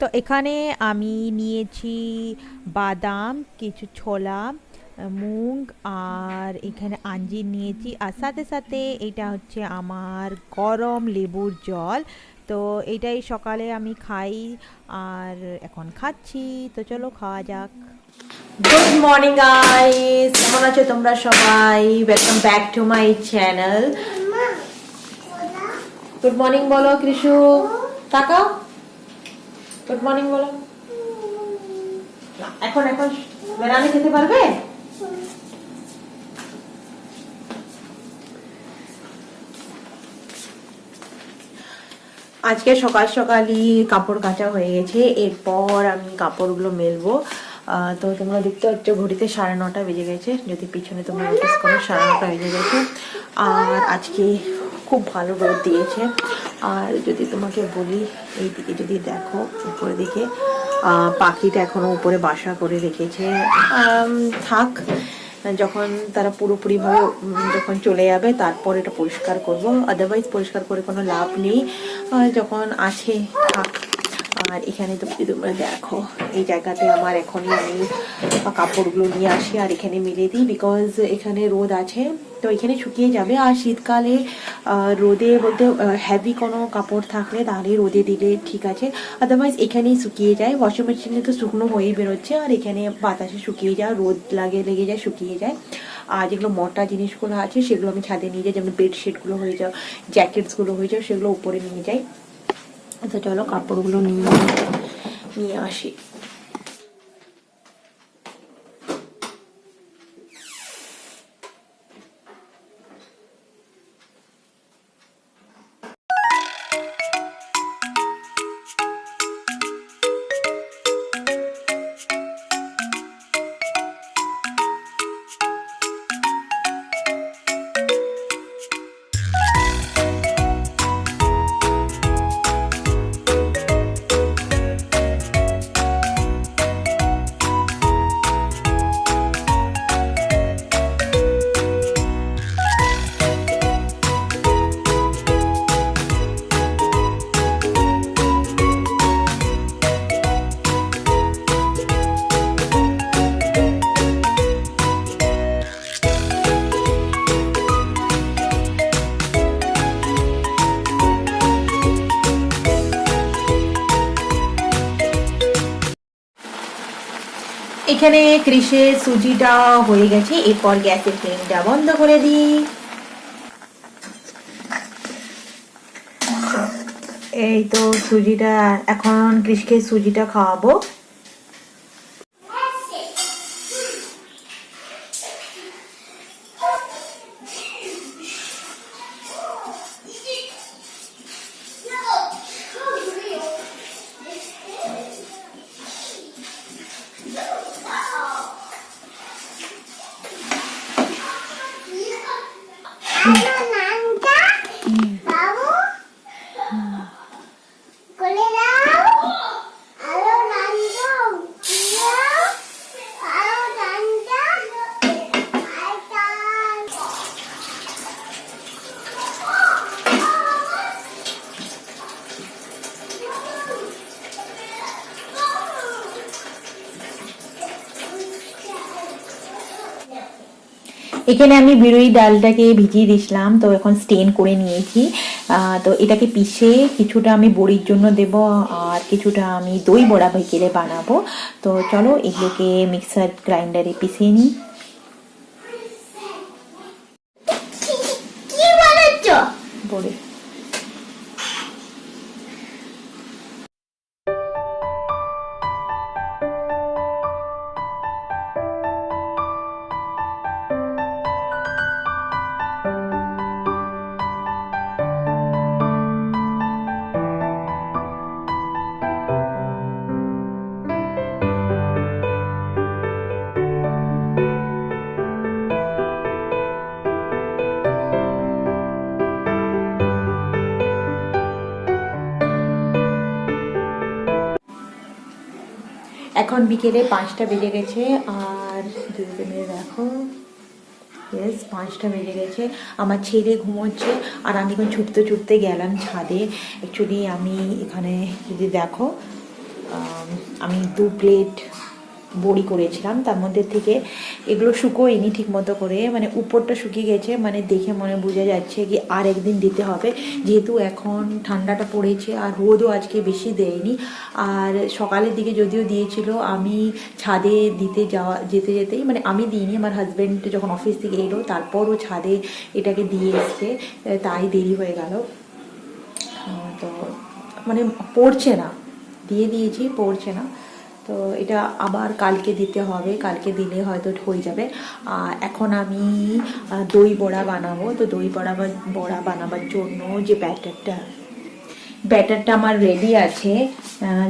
তো এখানে আমি নিয়েছি বাদাম কিছু ছোলা মুগ আর এখানে আঞ্জির নিয়েছি। আর সাথে সাথে এটা হচ্ছে আমার গরম লেবুর জল। তো এটাই সকালে আমি খাই আর এখন খাচ্ছি। তো চলো খাওয়া যাক। গুড মর্নিং গাইস কেমন আছো তোমরা সবাই? Welcome back to my channel good morning বলো কৃষু। তাকাও। গুড মর্নিং বলো। এখন এখন বেড়ানে খেতে পারবে? আজকে সকাল সকালই কাপড় কাচা হয়ে গেছে, এরপর আমি কাপড়গুলো মেলবো। তো তোমরা দেখতে পাচ্ছ, ঘড়িতে সাড়ে নটা বেজে গেছে, যদি পিছনে তোমরা নোটিস করো, সাড়ে নটা বেজে গেছে। আর আজকে খুব ভালো রোদ দিয়েছে। আর যদি তোমাকে বলি এই দিকে যদি দেখো উপরে দিকে পাখিটা এখনও উপরে বাসা করে রেখেছে। থাক, যখন তারা পুরোপুরিভাবে যখন চলে যাবে, তারপর এটা পরিষ্কার করব। আদারওয়াইজ পরিষ্কার করে কোনো লাভ নেই। যখন আছে, থাক। আর এখানে তো তোমরা দেখো, এই জায়গাতে আমার এখনই আমি কাপড়গুলো নিয়ে আসি আর এখানে মিলে দিই বিকজ এখানে রোদ আছে। তো এখানে শুকিয়ে যাবে আর শীতকালে রোদে বলতে হ্যাভি কোনো কাপড় থাকলে তাহলে রোদে দিলে ঠিক আছে। আদারওয়াইজ এখানেই শুকিয়ে যায়। ওয়াশিং মেশিনে তো শুকনো হয়েই বেরোচ্ছে আর এখানে বাতাসে শুকিয়ে যায়, রোদ লাগে, লেগে যায়, শুকিয়ে যায়। আর যেগুলো মোটা জিনিসগুলো আছে সেগুলো আমি ছাদে নিয়ে যাই, যেমন বেডশিটগুলো হয়ে যাও জ্যাকেটসগুলো হয়ে যাও, সেগুলো উপরে নিয়ে যাই। তো চলো কাপড়গুলো নিয়ে নিয়ে আসি। এখানে কৃষের সুজিটা হয়ে গেছে, এরপর গ্যাসের ফ্লেমটা বন্ধ করে দিই। এই তো সুজিটা, এখন কৃষকে সুজিটা খাওয়াবো বাবু কোলে দাও আরও নান্দো দাও আরও নান্দা আইতা এখানে আমি বিরুই ডালটাকে ভিজিয়ে দিয়েছিলাম তো এখন স্টেন করে নিয়েছি। তো এটাকে পিষে কিছুটা আমি বড়ির জন্য দেব আর কিছুটা আমি দই বড়া ভেকেলে বানাবো। তো চলো এগুলোকে মিক্সার গ্রাইন্ডারে পিষে নিই। বড়ি। এখন বিকেলে পাঁচটা বেজে গেছে, আর দুজনে দেখো। ইয়েস পাঁচটা বেজে গেছে। আমার ছেলে ঘুমোচ্ছে, আর আমি এখন ছুটতে ছুটতে গেলাম ছাদে। অ্যাকচুয়ালি আমি এখানে যদি দেখো, আমি দু প্লেট বড়ি করেছিলাম, তার মধ্যে থেকে এগুলো শুকোয়নি ঠিক মতো করে মানে উপরটা শুকিয়ে গেছে মানে দেখে মনে বোঝা যাচ্ছে কি আর একদিন দিতে হবে। যেহেতু এখন ঠান্ডাটা পড়েছে আর রোদও আজকে বেশি দেয়নি, আর সকালের দিকে যদিও দিয়েছিল, আমি ছাদে দিতে যাওয়া, যেতে যেতেই মানে আমি দিইনি, আমার হাজব্যান্ড যখন অফিস থেকে এলো, তারপরও ছাদে এটাকে দিয়ে এসছে তাই দেরি হয়ে গেল। তো মানে পড়ছে না, দিয়ে দিয়েছি, পড়ছে না। তো এটা আবার কালকে দিতে হবে, কালকে দিলে হয়তো হয়ে যাবে। আর এখন আমি দই বড়া বানাবো। তো দই বড়া বড়া বানাবার জন্য যে ব্যাটারটা ব্যাটারটা আমার রেডি আছে।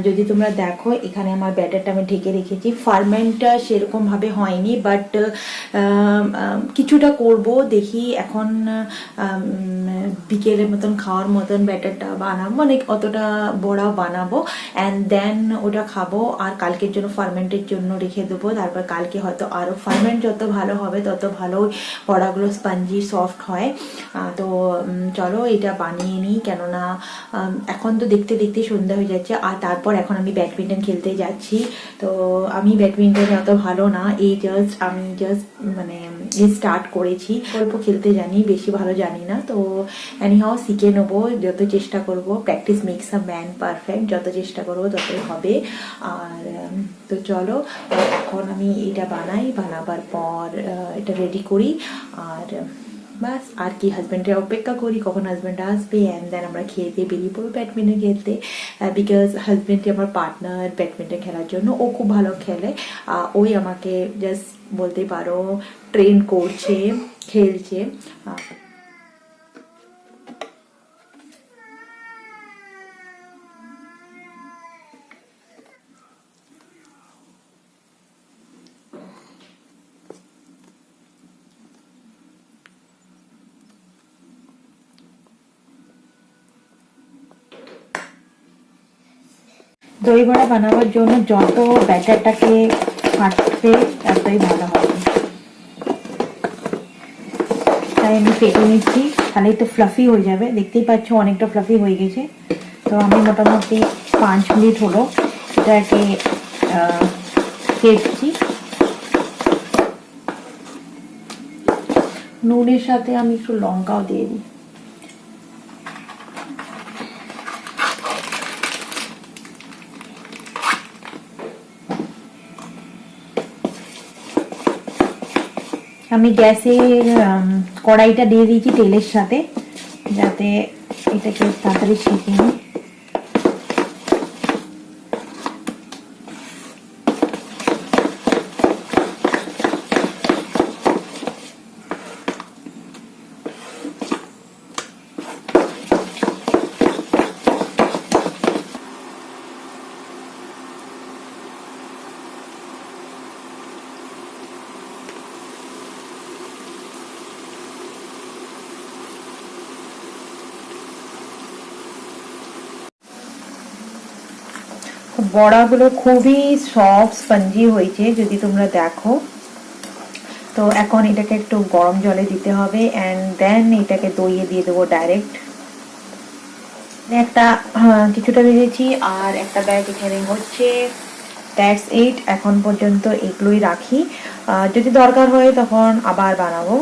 যদি তোমরা দেখো, এখানে আমার ব্যাটারটা আমি ঢেকে রেখেছি। ফার্মেন্টটা সেরকমভাবে হয়নি বাট কিছুটা করব, দেখি এখন বিকেলের মতন, খাওয়ার মতন ব্যাটারটা বানাবো মানে অতটা বড়া বানাবো। অ্যান্ড দেন ওটা খাব, আর কালকের জন্য ফার্মেন্টের জন্য রেখে দেবো। তারপর কালকে হয়তো আরও ফার্মেন্ট যত ভালো হবে, তত ভালো বড়াগুলো স্পঞ্জি সফট হয়। তো চলো, এটা বানিয়ে নিই। কেননা এখন তো দেখতে দেখতে সন্ধ্যা হয়ে যাচ্ছে, আর তারপর এখন আমি ব্যাডমিন্টন খেলতে যাচ্ছি। তো আমি ব্যাডমিন্টনে অত ভালো না, এই জাস্ট আমি জাস্ট মানে স্টার্ট করেছি। অল্প খেলতে জানি, বেশি ভালো জানি না। তো এনিহাও শিখে নেব, যত চেষ্টা করব practice makes a man perfect যত চেষ্টা করব ততই হবে। আর তো চলো, এখন আমি এটা বানাই, বানাবার পর এটা রেডি করি। আর বাস। আর কি হাজব্যান্ডের অপেক্ষা করি, কখন হাজব্যান্ড আসবে? অ্যান্ড দেন আমরা খেয়ে দিয়ে বেরিয়ে পড়ব ব্যাডমিন্টন খেলতে। বিকজ হাজব্যান্ডই আমার পার্টনার ব্যাডমিন্টন খেলার জন্য। ও খুব ভালো খেলে। ওই আমাকে জাস্ট বলতে পারো ট্রেন করছে, খেলছে। দই বড়া বানাবার জন্য যত ব্যাটারটাকে ফাটবে ততই ভালো হবে। তাই আমি ফেটে নিচ্ছি। তাহলে একটু ফ্লাফি হয়ে যাবে। দেখতেই পাচ্ছ অনেকটা ফ্লাফি হয়ে গেছে। তো আমি মোটামুটি পাঁচ মিনিট হলো এটাকে ফেটছি নুনের সাথে আমি একটু লঙ্কাও দিয়ে দিই। আমি গ্যাসের কড়াইটা দিয়ে দিয়েছি তেলের সাথে যাতে এটাকে তাড়াতাড়ি ছেঁকে নিই। বড়াগুলো খুবই সফট স্পঞ্জি হয়েছে যদি তোমরা দেখো। তো এখন এটাকে একটু গরম জলে দিতে হবে অ্যান্ড দেন এটাকে দইয়ে দিয়ে দেবো ডাইরেক্ট একটা আহ, কিছুটা ভেজেছি আর একটা ব্যাগ এখানে হচ্ছে। দ্যাটস এইট এখন পর্যন্ত এগুলোই রাখি। যদি দরকার হয় তখন আবার বানাবো।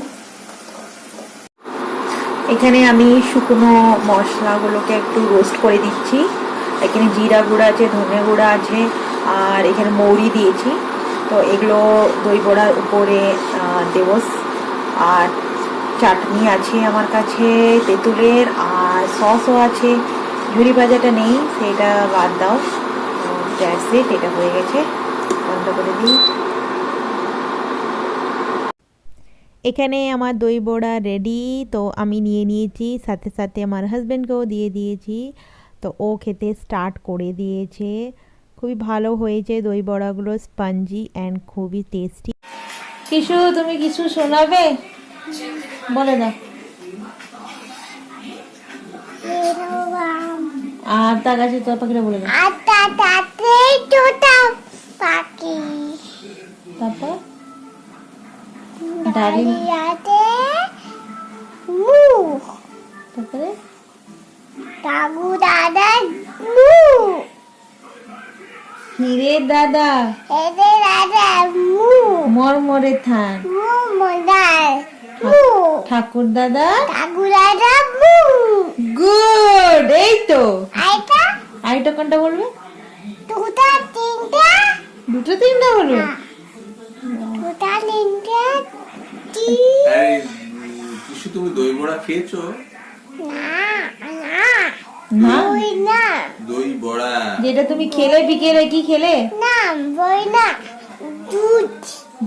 এখানে আমি শুকনো মশলাগুলোকে একটু রোস্ট করে দিচ্ছি। এখানে জিরা গুঁড়া আছে, ধনে গুঁড়া আছে, আর এখানে মৌরি দিয়েছি। তো এগুলো দই বড়ার উপরে দেবো আর চাটনি আছে আমার কাছে, তেঁতুলের, আর সসও আছে। ঝুরি ভাজাটা নেই, সেটা বাদ দাও। গ্যাসেট এটা হয়ে গেছে। বন্ধ করে দিই। এখানে আমার দই বড়া রেডি তো আমি নিয়ে নিয়েছি, সাথে সাথে আমার হাজব্যান্ডকেও দিয়ে দিয়েছি। তো ও খেতে স্টার্ট করে দিয়েছে। খুবই ভালো হয়েছে দই বড়াগুলো স্পঞ্জি অ্যান্ড খুবই টেস্টি কিছু তুমি কিছু শোনাবে? বলে দাও। আর তার কাছে তোর পাখিটা বলে দাও। আটা তাতে ছোটা পাখি তারপর মুখ। তারপরে? দাগু দাদার মুখ হিরে দাদা? এতে রাজা মু। মরমরে থান। মু মদার মু। ঠাকুর দাদা? ঠাকুর রাজা মু। গুড এই তো। আইটা আরেকটা কোনটা বলবে? দুটা তিনটা। দুটো তিনটা বলবে? দুটা তিনটা উম, কিছু তুমি দই বড়া খেয়েছো? না না না বই না দই বড়া। যেটা তুমি খেলে বিকেলে কি খেলে? না বই না দুধ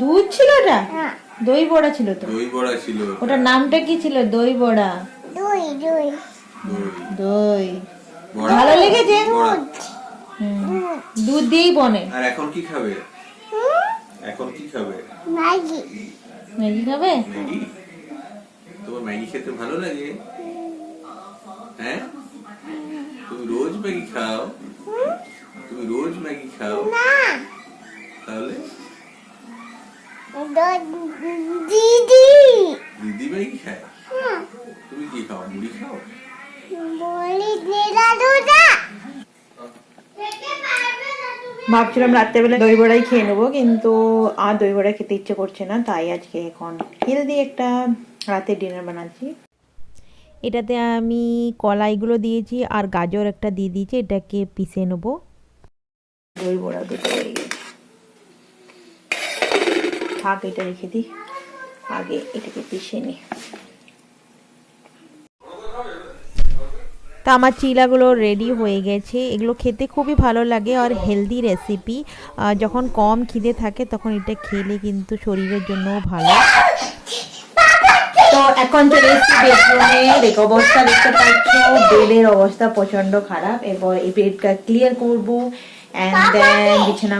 দুধ ছিল ওটা? না দই বড়া ছিল তো। দই বড়া ছিল ওটার নামটা কি ছিল? দই বড়া। দুই দুই। দই। দই ভালো লেগেছে? দুধ দিয়েই বনে। আর এখন কি খাবে? এখন কি খাবে? ম্যাগি। ম্যাগি খাবে? ম্যাগি? তোমার ম্যাগি খেতে ভালো লাগে? হ্যাঁ? তুমি রোজ ম্যাগি খাও? তুমি রোজ ম্যাগি খাও? তাহলে? দিদি। দিদি ম্যাগি খায়? তুমি কি খাও মুড়ি খাও? বলি দিলা দুধা। ভাবছিলাম রাত্রেবেলা দই বড়াই খেয়ে নেব কিন্তু আর দই বড়া খেতে ইচ্ছে করছে না তাই আজকে এখন হেলদি একটা রাতের ডিনার বানাচ্ছি। এটাতে আমি কলাইগুলো দিয়েছি আর গাজর একটা দিয়ে দিয়েছি, এটাকে পিষে নেব। দই বড়া দুটো হয়ে গেছে। থাক, এটা রেখে দিই। আগে এটাকে পিষে নিই। তা আমার চিলাগুলো রেডি হয়ে গেছে। এগুলো খেতে খুবই ভালো লাগে আর হেলদি রেসিপি যখন কম খিদে থাকে, তখন এটা খেলে কিন্তু শরীরের জন্যও ভালো। তো এখন চলে এসেছি বেডরুমে দেখো অবস্থা দেখতে পাচ্ছ, বেডের অবস্থা প্রচণ্ড খারাপ। এরপর এই বেডটা ক্লিয়ার করব। অ্যান্ড দেন বিছানা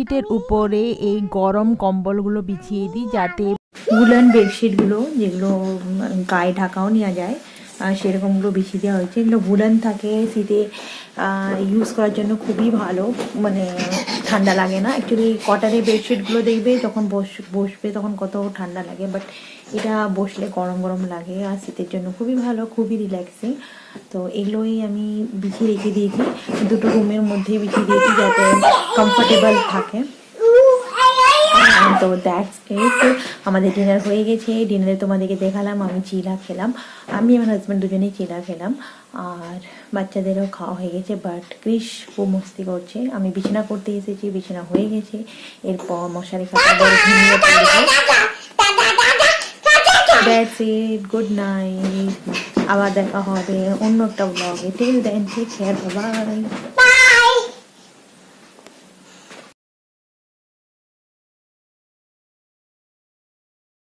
বেডশিটের উপরে এই গরম কম্বলগুলো বিছিয়ে দিই যাতে উলান বেডশিটগুলো যেগুলো গায়ে ঢাকাও নেওয়া যায় সেরকমগুলো বিছিয়ে দেওয়া হয়েছে। এগুলো উলান থাকে, শীতে ইউজ করার জন্য খুবই ভালো। মানে ঠান্ডা লাগে না। অ্যাকচুয়ালি কটারে বেডশিটগুলো দেখবে যখন বস, বসবে, তখন কত ঠান্ডা লাগে। বাট এটা বসলে গরম গরম লাগে আর শীতের জন্য খুবই ভালো, খুবই রিল্যাক্সিং তো এগুলোই আমি বিছিয়ে রেখে দিয়েছি। দুটো রুমের মধ্যে বিছিয়ে দিয়েছি যাতে কমফোর্টেবল থাকে। তো দ্যাটস ইট আমাদের ডিনার হয়ে গেছে। ডিনারে তোমাদেরকে দেখালাম, আমি চিলা খেলাম। আমি আমার হাজব্যান্ড দুজনেই চিলা খেলাম। আর বাচ্চাদেরও খাওয়া হয়ে গেছে বাট ক্রিস খুব মস্তি করছে। আমি বিছানা করতে এসেছি, বিছানা হয়ে গেছে। এরপর মশারি পড়ব। দ্যাটস ইট গুড নাইট আবার দেখা হবে অন্য একটা ব্লগে till then take care bye